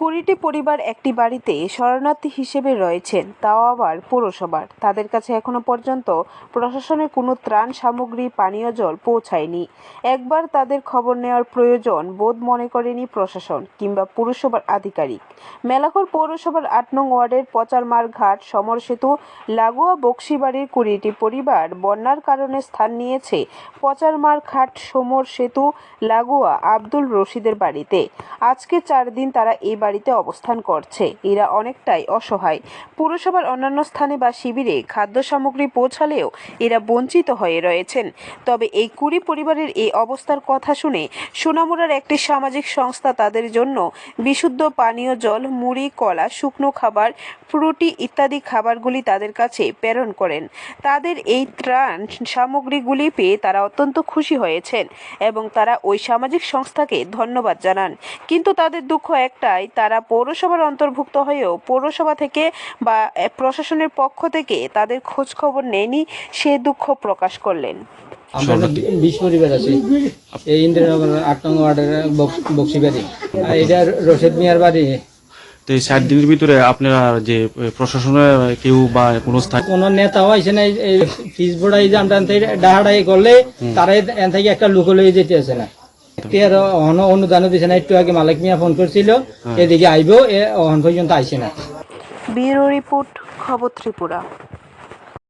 কুড়িটি পরিবার একটি বাড়িতে শরণার্থী হিসেবে রয়েছেন, তাও আবার পৌরসভার। তাদের কাছে এখনও পর্যন্ত প্রশাসনের কোনো ত্রাণ সামগ্রী, পানীয় জল পৌঁছায়নি। একবার তাদের খবর নেওয়ার প্রয়োজন বোধ মনে করেনি প্রশাসন কিংবা পুরসভার আধিকারিক। মেলাঘর পৌরসভার আট নং ওয়ার্ডের পচারমার ঘাট সমর সেতু লাগোয়া বক্সিবাড়ির কুড়িটি পরিবার বন্যার কারণে স্থান নিয়েছে পচারমার ঘাট সমর সেতু লাগোয়া আব্দুল রশিদের বাড়িতে। আজকে চার দিন তারা এই বাড়িতে অবস্থান করছে। এরা অনেকটাই অসহায়। পুরসভার অন্যান্য স্থানে বা শিবিরে খাদ্য সামগ্রী পৌঁছালেও এরা বঞ্চিত হয়ে রয়েছেন। তবে এই কুড়ি পরিবারের এই অবস্থার কথা শুনে সোনামুড়ার একটি সামাজিক সংস্থা তাদের জন্য বিশুদ্ধ পানীয় জল, মুড়ি, কলা, শুকনো খাবার, ফ্রুটি ইত্যাদি খাবারগুলি তাদের কাছে প্রেরণ করেন। তাদের এই ত্রাণ সামগ্রীগুলি পেয়ে তারা অত্যন্ত খুশি হয়েছেন এবং তারা ওই সামাজিক সংস্থাকে ধন্যবাদ জানান। কিন্তু তাদের দুঃখ একটাই তারা পৌরসভার অন্তর্ভুক্ত হয়েও পৌরসভা থেকে বা প্রশাসনের পক্ষ থেকে তাদের খোঁজ খবর নেয়নি সে দুঃখ প্রকাশ করলেন। আমরা বিশ পরিবার আছি। এই ইন্দিরানগর আট নং ওয়ার্ডের বক্স- আর এটা রশিদ মিয়ার বাড়ি। তো এই ষাট দিনের ভিতরে আপনারা যে প্রশাসনের কেউ বা কোনো স্থায়ী কোন নেতাও আইসে না এই ফিস বোর্ডাই যে আমরা ডাহাডাই করলে তারাই এন থেকে একটা লোক লয়ে যেতে আসে না। এর অন- অনুদানও দিছে না একটু আগে মালিক মিয়া ফোন করছিল এদিকে আইবো এ অহন পর্যন্ত আইসে না। ব্যুরো রিপোর্ট খবর ত্রিপুরা।